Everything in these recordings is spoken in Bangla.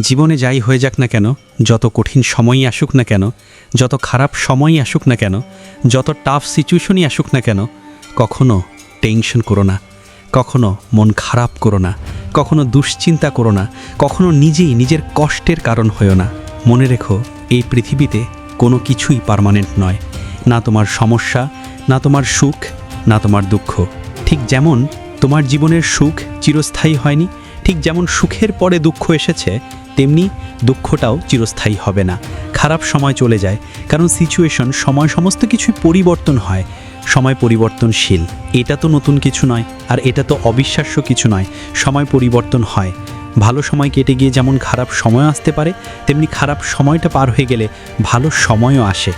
জীবনে যাই হয়ে যাক না কেন, যত কঠিন সময়ই আসুক না কেন, যত খারাপ সময়ই আসুক না কেন, যত টাফ সিচুয়েশনই আসুক না কেন, কখনো টেনশন করো না, কখনো মন খারাপ করো না, কখনো দুশ্চিন্তা করো না, কখনো নিজেই নিজের কষ্টের কারণ হয়েও না। মনে রেখো, এই পৃথিবীতে কোনো কিছুই পার্মানেন্ট নয়। না তোমার সমস্যা, না তোমার সুখ, না তোমার দুঃখ। ঠিক যেমন তোমার জীবনের সুখ চিরস্থায়ী হয়নি, ঠিক যেমন সুখের পরে দুঃখ এসেছে তেমনি দুঃখটাও চিরস্থায়ী হবে না। খারাপ সময় চলে যায়, কারণ সিচুয়েশন সময় সমস্ত কিছুই পরিবর্তন হয়, সময় পরিবর্তনশীল। এটা তো নতুন কিছু নয়, আর এটা তো অবিশ্বাস্য কিছু নয়, সময় পরিবর্তন হয়। ভালো সময় কেটে গিয়ে যেমন খারাপ সময় আসতে পারে, তেমনি খারাপ সময়টা পার হয়ে গেলে ভালো সময়ও আসে।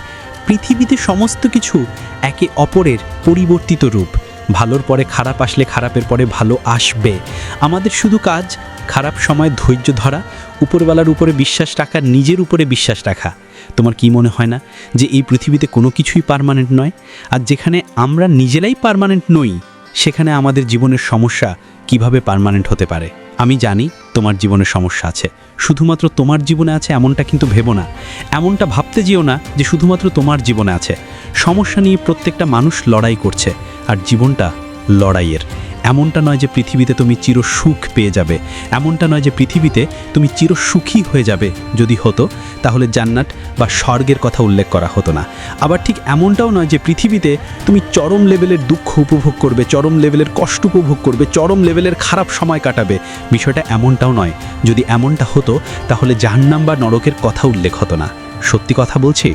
পৃথিবীতে সমস্ত কিছু একে অপরের পরিবর্তিত রূপ। ভালোর পরে খারাপ আসলে খারাপের পরে ভালো আসবে। আমাদের শুধু কাজ খারাপ সময় ধৈর্য ধরা, উপরওয়ালার উপরে বিশ্বাস রাখা, নিজের উপরে বিশ্বাস রাখা। তোমার কি মনে হয় না যে এই পৃথিবীতে কোনো কিছুই পারমানেন্ট নয়? আর যেখানে আমরা নিজেরাই পার্মানেন্ট নই, সেখানে আমাদের জীবনের সমস্যা কীভাবে পার্মানেন্ট হতে পারে? আমি জানি তোমার জীবনে সমস্যা আছে। শুধুমাত্র তোমার জীবনে আছে এমনটা কিন্তু ভেবো না। এমনটা ভাবতে যেও না যে শুধুমাত্র তোমার জীবনে আছে। সমস্যা নিয়ে প্রত্যেকটা মানুষ লড়াই করছে, আর জীবনটা লড়াইয়ের। এমনটা নয় যে পৃথিবীতে তুমি চির সুখ পেয়ে যাবে। এমনটা নয় যে পৃথিবীতে তুমি চির সুখী হয়ে যাবে। যদি হতো, তাহলে জান্নাত বা স্বর্গের কথা উল্লেখ করা হতো না। আবার ঠিক এমনটাও নয় যে পৃথিবীতে তুমি চরম লেভেলের দুঃখ উপভোগ করবে, চরম লেভেলের কষ্ট উপভোগ করবে, চরম লেভেলের খারাপ সময় কাটাবে। বিষয়টা এমনটাও নয়। যদি এমনটা হতো, তাহলে জাহান্নাম বা নরকের কথা উল্লেখ হতো না। সত্যি কথা বলছি,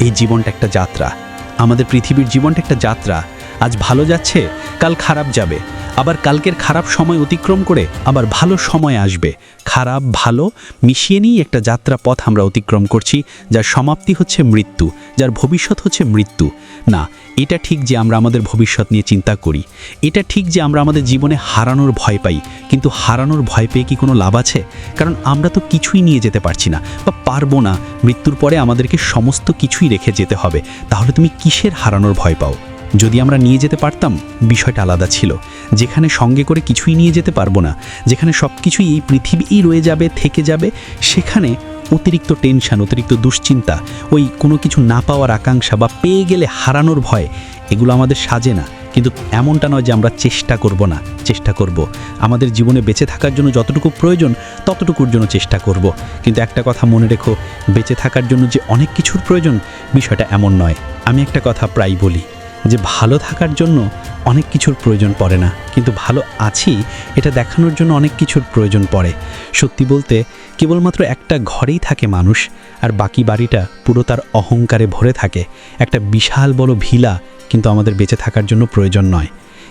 এই জীবনটা একটা যাত্রা। আমাদের পৃথিবীর জীবনটা একটা যাত্রা। আজ ভালো যাচ্ছে, কাল খারাপ যাবে। আবার কালকের খারাপ সময় অতিক্রম করে আবার ভালো সময় আসবে। খারাপ, ভালো মিশিয়ে নিয়েই একটা যাত্রা পথ আমরা অতিক্রম করছি, যার সমাপ্তি হচ্ছে মৃত্যু, যার ভবিষ্যৎ হচ্ছে মৃত্যু। না, এটা ঠিক যে আমরা আমাদের ভবিষ্যৎ নিয়ে চিন্তা করি। এটা ঠিক যে আমরা আমাদের জীবনে হারানোর ভয় পাই, কিন্তু হারানোর ভয় পেয়ে কি কোনো লাভ আছে? কারণ আমরা তো কিছুই নিয়ে যেতে পারছি না, বা পারব না। মৃত্যুর পরে আমাদেরকে সমস্ত কিছুই রেখে যেতে হবে। তাহলে তুমি কিসের হারানোর ভয় পাও? যদি আমরা নিয়ে যেতে পারতাম, বিষয়টা আলাদা ছিল। যেখানে সঙ্গে করে কিছুই নিয়ে যেতে পারব না, যেখানে সব কিছুই এই পৃথিবীই রয়ে যাবে, থেকে যাবে, সেখানে অতিরিক্ত টেনশন, অতিরিক্ত দুশ্চিন্তা, ওই কোনো কিছু না পাওয়ার আকাঙ্ক্ষা বা পেয়ে গেলে হারানোর ভয়, এগুলো আমাদের সাজে না। কিন্তু এমনটা নয় যে আমরা চেষ্টা করব না, চেষ্টা করব। আমাদের জীবনে বেঁচে থাকার জন্য যতটুকু প্রয়োজন, ততটুকুর জন্য চেষ্টা করব। কিন্তু একটা কথা মনে রেখো, বেঁচে থাকার জন্য যে অনেক কিছুর প্রয়োজন, বিষয়টা এমন নয়। আমি একটা কথা প্রায় বলি যে ভালো থাকার জন্য অনেক কিছুর প্রয়োজন পড়ে না। কিন্তু ভালো আছি, এটা দেখানোর জন্য অনেক কিছুর প্রয়োজন পড়ে। সত্যি বলতে, কেবলমাত্র একটা ঘরেই থাকে মানুষ, আর বাকি বাড়িটা পুরো তার অহংকারে ভরে থাকে। একটা বিশাল বড় ভিলা কিন্তু আমাদের বেঁচে থাকার জন্য প্রয়োজন নয়।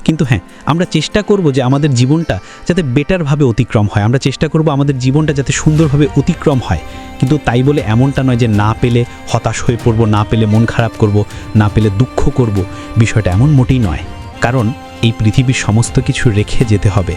কিন্তু হ্যাঁ আমরা চেষ্টা করব যে আমাদের জীবনটা যাতে বেটারভাবে অতিক্রম হয়। আমরা চেষ্টা করব আমাদের জীবনটা যাতে সুন্দরভাবে অতিক্রম হয়। কিন্তু তাই বলে এমনটা নয় যে না পেলে হতাশ হয়ে পড়ব, না পেলে মন খারাপ করব, না পেলে দুঃখ করব। বিষয়টা এমন মোটেই নয়। কারণ এই পৃথিবীর সমস্ত কিছু রেখে যেতে হবে।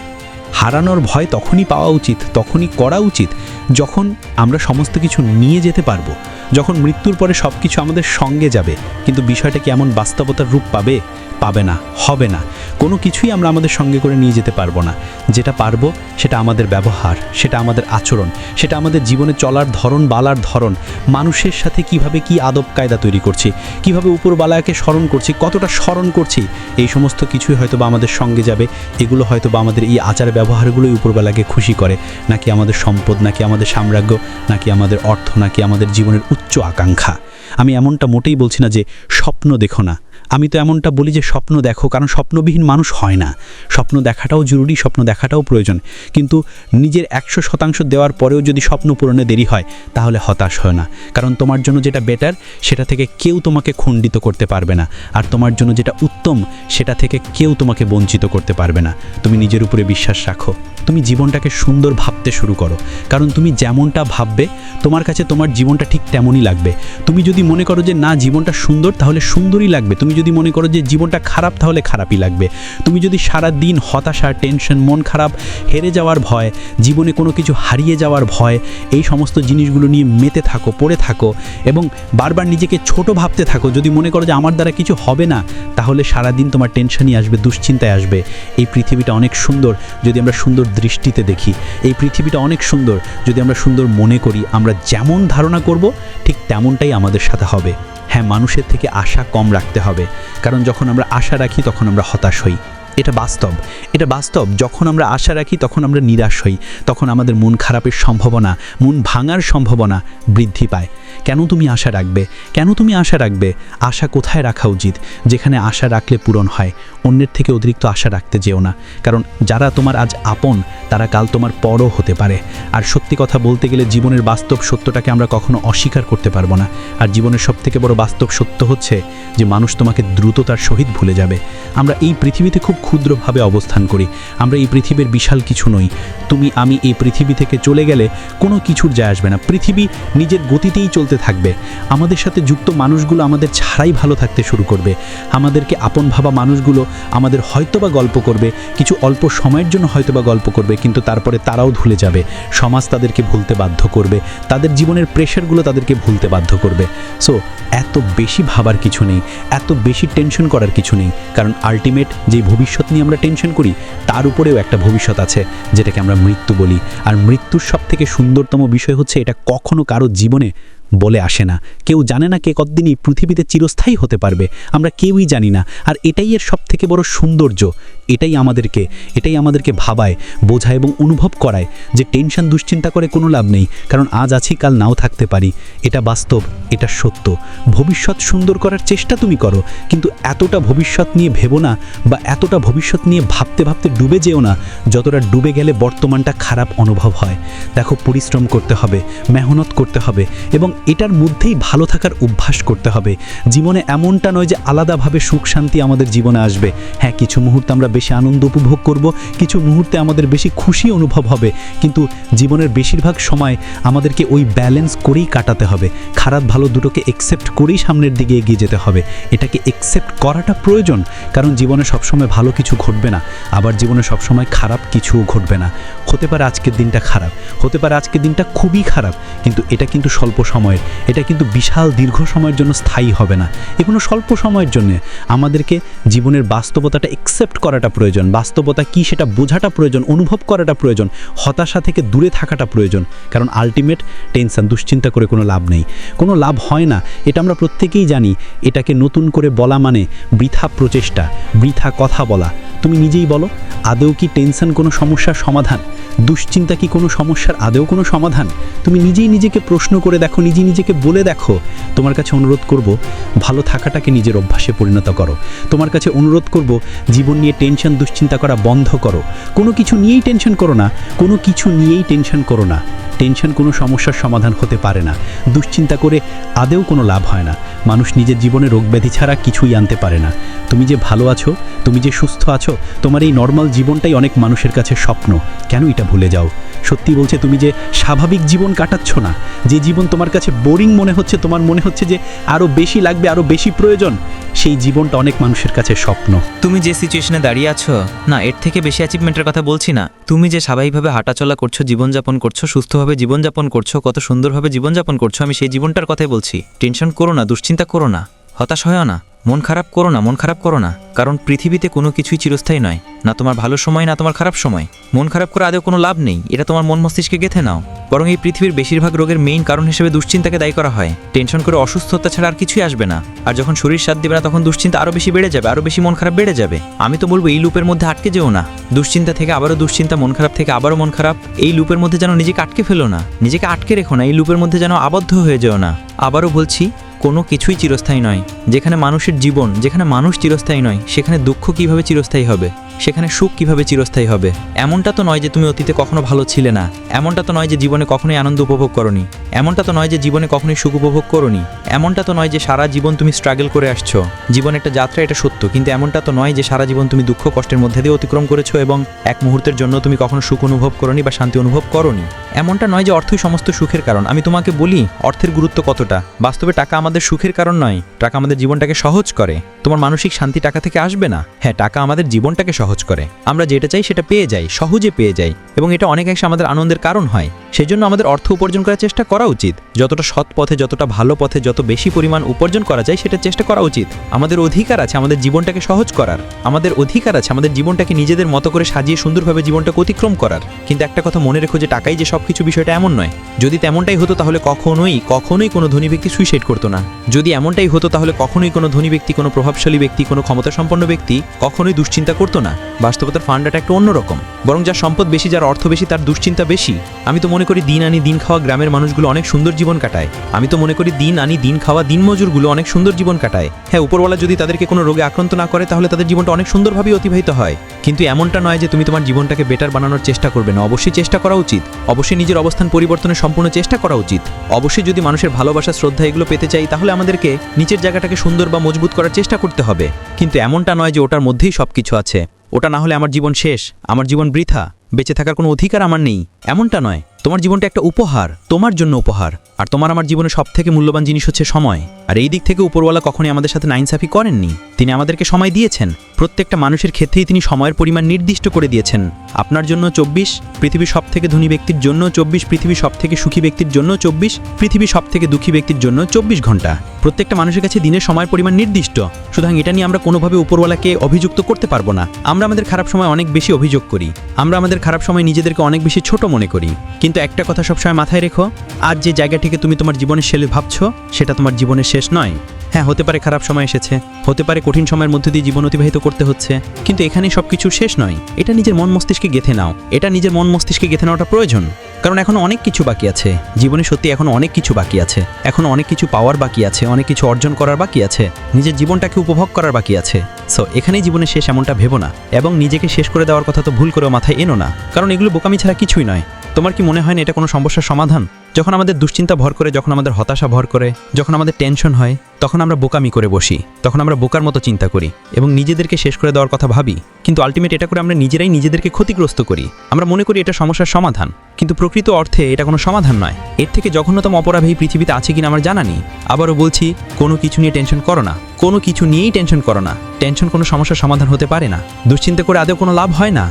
হারানোর ভয় তখনই পাওয়া উচিত, তখনই করা উচিত যখন আমরা সমস্ত কিছু নিয়ে যেতে পারব। যখন মৃত্যুর পরে সব কিছু আমাদের সঙ্গে যাবে, কিন্তু বিষয়টা কি এমন বাস্তবতার রূপ পাবে? পাবে না, হবে না। কোনো কিছুই আমরা আমাদের সঙ্গে করে নিয়ে যেতে পারব না। যেটা পারব, সেটা আমাদের ব্যবহার, সেটা আমাদের আচরণ, সেটা আমাদের জীবনে চলার ধরন, বালার ধরন, মানুষের সাথে কীভাবে কি আদব কায়দা তৈরি করছি, কীভাবে উপরবালাকে স্মরণ করছি, কতটা স্মরণ করছি, এই সমস্ত কিছুই হয়তো বা আমাদের সঙ্গে যাবে। এগুলো হয়তো বা আমাদের এই আচার ব্যবহারগুলোই উপরবেলাকে খুশি করে। নাকি আমাদের সম্পদ, নাকি আমাদের সাম্রাজ্য, নাকি আমাদের অর্থ, নাকি আমাদের জীবনের উচ্চ আকাঙ্ক্ষা। আমি এমনটা মোটেই বলছি না যে স্বপ্ন দেখো না। আমি তো এমনটা বলি যে স্বপ্ন দেখো, কারণ স্বপ্নবিহীন মানুষ হয় না। স্বপ্ন দেখাটাও জরুরি, স্বপ্ন দেখাটাও প্রয়োজন। কিন্তু নিজের একশো শতাংশ দেওয়ার পরেও যদি স্বপ্ন পূরণে দেরি হয়, তাহলে হতাশ হয় না। কারণ তোমার জন্য যেটা বেটার সেটা থেকে কেউ তোমাকে খণ্ডিত করতে পারবে না। আর তোমার জন্য যেটা উত্তম, সেটা থেকে কেউ তোমাকে বঞ্চিত করতে পারবে না। তুমি নিজের উপরে বিশ্বাস রাখো। তুমি জীবনটাকে সুন্দর ভাবতে শুরু করো। কারণ তুমি যেমনটা ভাববে, তোমার কাছে তোমার জীবনটা ঠিক তেমনই লাগবে। তুমি যদি মনে করো যে, না, জীবনটা সুন্দর, তাহলে সুন্দরই লাগবে। তুমি যদি মনে করো যে জীবনটা খারাপ, তাহলে খারাপই লাগবে। তুমি যদি সারা দিন হতাশা টেনশন মন খারাপ, হেরে যাওয়ার ভয়, জীবনে কোনো কিছু হারিয়ে যাওয়ার ভয়, এই সমস্ত জিনিসগুলো নিয়ে মেতে থাকো, পড়ে থাকো এবং বারবার নিজেকে ছোট ভাবতে থাকো। যদি মনে করো যে আমার দ্বারা কিছু হবে না, তাহলে সারাদিন তোমার টেনশনই আসবে, দুশ্চিন্তায় আসবে। এই পৃথিবীটা অনেক সুন্দর যদি আমরা সুন্দর দৃষ্টিতে দেখি। এই পৃথিবীটা অনেক সুন্দর যদি আমরা সুন্দর মনে করি। আমরা যেমন ধারণা করব, ঠিক তেমনটাই আমাদের সাথে হবে। হ্যাঁ মানুষের থেকে আশা কম রাখতে হবে। কারণ যখন আমরা আশা রাখি তখন আমরা হতাশ হই। এটা বাস্তব। এটা বাস্তব, যখন আমরা আশা রাখি তখন আমরা নিরাশ হই। তখন আমাদের মন খারাপের সম্ভাবনা, মন ভাঙার সম্ভাবনা বৃদ্ধি পায়। কেন তুমি আশা রাখবে? কেন তুমি আশা রাখবে? আশা কোথায় রাখা উচিত? যেখানে আশা রাখলে পূরণ হয়। অন্যের থেকে অতিরিক্ত আশা রাখতে যেও না। কারণ যারা তোমার আজ আপন, তারা কাল তোমার পরও হতে পারে। আর সত্যি কথা বলতে গেলে জীবনের বাস্তব সত্যটাকে আমরা কখনো অস্বীকার করতে পারব না। আর জীবনের সবথেকে বড় বাস্তব সত্য হচ্ছে যে মানুষ তোমাকে দ্রুততার সহিত ভুলে যাবে। আমরা এই পৃথিবীতে খুব ক্ষুদ্রভাবে অবস্থান করি। আমরা এই পৃথিবীর বিশাল কিছু নই। তুমি, আমি এই পৃথিবী থেকে চলে গেলে কোনো কিছুর যায় আসবে না। পৃথিবী নিজের গতিতেই চলতে থাকবে। আমাদের সাথে যুক্ত মানুষগুলো আমাদের ছাড়াই ভালো থাকতে শুরু করবে। আমাদেরকে আপন ভাবা মানুষগুলো আমাদের হয়তোবা গল্প করবে। কিছু অল্প সময়ের জন্য হয়তোবা গল্প করবে, কিন্তু তারপরে তারাও ভুলে যাবে। সমাজ তাদেরকে ভুলতে বাধ্য করবে। তাদের জীবনের প্রেশারগুলো তাদেরকে ভুলতে বাধ্য করবে। সো, এত বেশি ভাবার কিছু নেই। এত বেশি টেনশন করার কিছু নেই। কারণ আলটিমেট যেই ভবিষ্যৎ নিয়ে আমরা টেনশন করি, তার উপরেও একটা ভবিষ্যৎ আছে, যেটাকে আমরা মৃত্যু বলি। আর মৃত্যুর সব থেকে সুন্দরতম বিষয় হচ্ছে এটা কখনো কারও জীবনে বলে আসে না। কেউ জানে না কে কতদিনই পৃথিবীতে চিরস্থায়ী হতে পারবে। আমরা কেউই জানি না। আর এটাই এর সব থেকে বড় সৌন্দর্য। এটাই আমাদেরকে এটাই আমাদেরকে ভাবায়, বোঝায় এবং অনুভব করায় যে টেনশন, দুশ্চিন্তা করে কোনো লাভ নেই। কারণ আজ আছি, কাল নাও থাকতে পারি। এটা বাস্তব, এটা সত্য। ভবিষ্যৎ সুন্দর করার চেষ্টা তুমি করো। কিন্তু এতটা ভবিষ্যৎ নিয়ে ভেবো না বা এতটা ভবিষ্যৎ নিয়ে ভাবতে ভাবতে ডুবে যেও না, যতটা ডুবে গেলে বর্তমানটা খারাপ অনুভব হয়। দেখো, পরিশ্রম করতে হবে, মেহনত করতে হবে এবং এটার মধ্যেই ভালো থাকার অভ্যাস করতে হবে। জীবনে এমনটা নয় যে আলাদাভাবে সুখ শান্তি আমাদের জীবনে আসবে। হ্যাঁ কিছু মুহূর্তে আমরা বেশি আনন্দ উপভোগ করব, কিছু মুহূর্তে আমাদের বেশি খুশি অনুভব হবে, কিন্তু জীবনের বেশিরভাগ সময় আমাদেরকে ওই ব্যালেন্স করেই কাটাতে হবে। খারাপ ভালো দুটোকে একসেপ্ট করেই সামনের দিকে এগিয়ে যেতে হবে। এটাকে একসেপ্ট করাটা প্রয়োজন, কারণ জীবনে সবসময় ভালো কিছু ঘটবে না। আবার জীবনে সবসময় খারাপ কিছুও ঘটবে না। হতে পারে আজকের দিনটা খারাপ, হতে পারে আজকের দিনটা খুবই খারাপ, কিন্তু এটা কিন্তু স্বল্প সময়ের। এটা কিন্তু বিশাল দীর্ঘ সময়ের জন্য স্থায়ী হবে না। এগুলো স্বল্প সময়ের জন্য আমাদেরকে জীবনের বাস্তবতাটা একসেপ্ট করাটা প্রয়োজন, বাস্তবতা কি সেটা বোঝাটা প্রয়োজন, অনুভব করাটা প্রয়োজন, হতাশা থেকে দূরে থাকাটা প্রয়োজন। কারণ আলটিমেট টেনশন দুশ্চিন্তা করে কোনো লাভ নেই। কোনো লাভ হয় না। এটা আমরা প্রত্যেকেই জানি। এটাকে নতুন করে বলা মানে বৃথা প্রচেষ্টা, বৃথা কথা বলা। তুমি নিজেই বলো, আদৌ কি টেনশন কোনো সমস্যার সমাধান? দুশ্চিন্তা কি কোনো সমস্যার আদেও কোনো সমাধান? তুমি নিজেই নিজেকে প্রশ্ন করে দেখো, নিজেই নিজেকে বলে দেখো। তোমার কাছে অনুরোধ করব, ভালো থাকাটাকে নিজের অভ্যাসে পরিণত করো। তোমার কাছে অনুরোধ করব, জীবন নিয়ে টেনশন, দুশ্চিন্তা করা বন্ধ করো। কোনো কিছু নিয়েই টেনশন করো না, কোনো কিছু নিয়েই টেনশন করো না। টেনশন কোনো সমস্যার সমাধান হতে পারে না। দুশ্চিন্তা করে আদেও কোনো লাভ হয় না। মানুষ নিজের জীবনে রোগ ব্যাধি ছাড়া কিছুই আনতে পারে না। তুমি যে ভালো আছো, তুমি যে সুস্থ আছো, তোমার এই নর্মাল জীবনটাই অনেক মানুষের কাছে স্বপ্ন। কেন এটা ভুলে যাও। সত্যি বলছে তুমি যে স্বাভাবিক জীবন কাটাচ্ছ না, যে জীবন তোমার কাছে বোরিং মনে হচ্ছে, তোমার মনে হচ্ছে যে আরও বেশি লাগবে আরও বেশি প্রয়োজন, সেই জীবনটা অনেক মানুষের কাছে স্বপ্ন। তুমি যে সিচুয়েশনে দাঁড়িয়ে আছো, না, এর থেকে বেশি অ্যাচিভমেন্টের কথা বলছি না। তুমি যে স্বাভাবিকভাবে হাঁটাচলা করছ, জীবনযাপন করছ, সুস্থভাবে জীবনযাপন করছ, কত সুন্দরভাবে জীবনযাপন করছ, আমি সেই জীবনটার কথাই বলছি। টেনশন করো না, দুশ্চিন্তা করো না। হতাশ হয় না। মন খারাপ করো না, মন খারাপ করো না। কারণ পৃথিবীতে কোনো কিছুই চিরস্থায়ী নয়। না তোমার ভালো সময়, না তোমার খারাপ সময়। মন খারাপ করে আদৌ কোনো লাভ নেই। এটা তোমার মন মস্তিষ্কে গেথে নাও। বরং এই পৃথিবীর বেশিরভাগ রোগের মেইন কারণ হিসেবে দুশ্চিন্তাকে দায়ী করা হয়। টেনশন করে অসুস্থতা ছাড়া আর কিছুই আসবে না। আর যখন শরীর সাথ দেবে না, তখন দুশ্চিন্তা আরও বেশি বেড়ে যাবে আরও বেশি মন খারাপ বেড়ে যাবে। আমি তো বলব, এই লুপের মধ্যে আটকে যেও না। দুশ্চিন্তা থেকে আবারও দুশ্চিন্তা, মন খারাপ থেকে আবারও মন খারাপ। এই লুপের মধ্যে যেন নিজেকে আটকে ফেলো না। নিজেকে আটকে রেখো না। এই লুপের মধ্যে যেন আবদ্ধ হয়ে যেও না। আবারও বলছি কোনো কিছুই চিরস্থায়ী নয়। যেখানে মানুষের জীবন, যেখানে মানুষ চিরস্থায়ী নয়, সেখানে দুঃখ কীভাবে চিরস্থায়ী হবে? সেখানে সুখ কীভাবে চিরস্থায়ী হবে? এমনটা তো নয় যে তুমি অতীতে কখনো ভালো ছিলে না। এমনটা তো নয় যে জীবনে কখনোই আনন্দ উপভোগ করনি। এমনটা তো নয় যে জীবনে কখনোই সুখ উপভোগ করনি। এমনটা তো নয় যে সারা জীবন তুমি স্ট্রাগল করে আসছো। জীবন একটা যাত্রা, এটা সত্য। কিন্তু এমনটা তো নয় যে সারা জীবন তুমি দুঃখ কষ্টের মধ্যে দিয়ে অতিক্রম করেছ এবং এক মুহূর্তের জন্য তুমি কখনো সুখ অনুভব করনি বা শান্তি অনুভব করনি। এমনটা নয় যে অর্থই সমস্ত সুখের কারণ। আমি তোমাকে বলি, অর্থের গুরুত্ব কতটা? বাস্তবে টাকা আমাদের সুখের কারণ নয়। টাকা আমাদের জীবনটাকে সহজ করে। তোমার মানসিক শান্তি টাকা থেকে আসবে না? হ্যাঁ টাকা আমাদের জীবনটাকে সহজ করে। আমরা যেটা চাই সেটা পেয়ে যাই, সহজে পেয়ে যাই। এবং এটা অনেকাংশে আমাদের আনন্দের কারণ হয়। সেই জন্য আমাদের অর্থ উপার্জন করার চেষ্টা করা উচিত। যতটা সৎ পথে, যতটা ভালো পথে, যত বেশি পরিমাণ উপার্জন করা যায়, সেটা চেষ্টা করা উচিত। আমাদের অধিকার আছে আমাদের জীবনটাকে সহজ করার। আমাদের অধিকার আছে আমাদের জীবনটাকে নিজেদের মতো করে সাজিয়ে সুন্দরভাবে জীবনটাকে অতিক্রম করার। কিন্তু একটা কথা মনে রেখো যে, টাকাই যে সবকিছু বিষয়টা এমন নয়। যদি তেমনটাই হতো তাহলে কখনোই কখনোই কোনো ধনী ব্যক্তি সুইসাইড করতো না। যদি এমনটাই হতো তাহলে কখনোই কোনো ধনী ব্যক্তি, কোনো প্রভাবশালী ব্যক্তি, কোনো ক্ষমতা সম্পন্ন ব্যক্তি কখনোই দুশ্চিন্তা করতো না। বাস্তবতার ফান্ডাটা একটা অন্যরকম বরং যার সম্পদ বেশি, যার অর্থ বেশি, তার দুশ্চিন্তা বেশি। আমি তো মনে করি দিন আনি, দিন খাওয়া গ্রামের মানুষগুলো অনেক সুন্দর জীবন কাটায়। আমি তো মনে করি দিন আনি, দিন খাওয়া, দিন মজুরগুলো অনেক সুন্দর জীবন কাটায়। হ্যাঁ উপরওয়ালা যদি তাদেরকে কোনো রোগে আক্রান্ত না করে, তাহলে তাদের জীবনটা অনেক সুন্দরভাবে অতিবাহিত হয়। কিন্তু এমনটা নয় যে তুমি তোমার জীবনটাকে বেটার বানানোর চেষ্টা করবে না। অবশ্যই চেষ্টা করা উচিত। অবশ্যই নিজের অবস্থান পরিবর্তনের সম্পূর্ণ চেষ্টা করা উচিত। অবশ্যই যদি মানুষের ভালোবাসা, শ্রদ্ধা এগুলো পেতে চাই, তাহলে আমাদেরকে নিচের জায়গাটাকে সুন্দর বা মজবুত করার চেষ্টা করতে হবে। কিন্তু এমনটা নয় যে ওটার মধ্যেই সব কিছু আছে। ওটা না হলে আমার জীবন শেষ, আমার জীবন বৃথা, বেঁচে থাকার কোনো অধিকার আমার নেই। এমনটা নয়। তোমার জীবনটা একটা উপহার, তোমার জন্য উপহার। আর তোমার আমার জীবনে সবথেকে মূল্যবান জিনিস হচ্ছে সময়। আর এই দিক থেকে উপরওয়ালা কখনোই আমাদের সাথে নাইনসাফি করেননি। তিনি আমাদেরকে সময় দিয়েছেন। প্রত্যেকটা মানুষের ক্ষেত্রেই তিনি সময়ের পরিমাণ নির্দিষ্ট করে দিয়েছেন। আপনার জন্য চব্বিশ, পৃথিবীর সব থেকে ধনী ব্যক্তির জন্য চব্বিশ, পৃথিবীর সব থেকে সুখী ব্যক্তির জন্য চব্বিশ, পৃথিবীর সব থেকে দুঃখী ব্যক্তির জন্য চব্বিশ ঘণ্টা। প্রত্যেকটা মানুষের কাছে দিনের সময়ের পরিমাণ নির্দিষ্ট। সুতরাং এটা নিয়ে আমরা কোনোভাবে উপরওয়ালাকে অভিযুক্ত করতে পারব না। আমরা আমাদের খারাপ সময় অনেক বেশি অভিযোগ করি। আমরা আমাদের খারাপ সময় নিজেদেরকে অনেক বেশি ছোট মনে করি। কিন্তু একটা কথা সবসময় মাথায় রেখো, আজ যে জায়গাটিকে তুমি তোমার জীবনের শেলে ভাবছ, সেটা তোমার জীবনের শেষ নয়। হ্যাঁ হতে পারে খারাপ সময় এসেছে, হতে পারে কঠিন সময়ের মধ্যে দিয়ে জীবন অতিবাহিত করতে হচ্ছে, কিন্তু এখানে সব কিছু শেষ নয়। এটা নিজের মন মস্তিষ্কে গেথে নাও। এটা নিজের মন মস্তিষ্কে গেথে নেওয়াটা প্রয়োজন, কারণ এখনও অনেক কিছু বাকি আছে। জীবনে সত্যি এখন অনেক কিছু বাকি আছে। এখন অনেক কিছু পাওয়ার বাকি আছে, অনেক কিছু অর্জন করার বাকি আছে। নিজের জীবনটাকে উপভোগ করার বাকি আছে। সো এখানেই জীবনের শেষ এমনটা ভেবো না, এবং নিজেকে শেষ করে দেওয়ার কথা তো ভুল করেও মাথায় এনো না, কারণ এগুলো বোকামি ছাড়া কিছুই নয়। তোমার কি মনে হয় না এটা কোনো সমস্যার সমাধান? যখন আমাদের দুশ্চিন্তা ভর করে, যখন আমাদের হতাশা ভর করে, যখন আমাদের টেনশন হয়, তখন আমরা বোকামি করে বসি, তখন আমরা বোকার মতো চিন্তা করি এবং নিজেদেরকে শেষ করে দেওয়ার কথা ভাবি। কিন্তু আলটিমেট এটা করে আমরা নিজেরাই নিজেদেরকে ক্ষতিগ্রস্ত করি। আমরা মনে করি এটা সমস্যার সমাধান, কিন্তু প্রকৃত অর্থে এটা কোনো সমাধান নয়। এর থেকে জঘন্যতম অপরাধ এই পৃথিবীতে আছে কিনা আমার জানা নেই। আবারও বলছি, কোনো কিছু নিয়ে টেনশন করো না। কোনো কিছু নিয়েই টেনশন করো না। টেনশন কোনো সমস্যার সমাধান হতে পারে না। দুশ্চিন্তা করে আদৌ কোনো লাভ হয় না।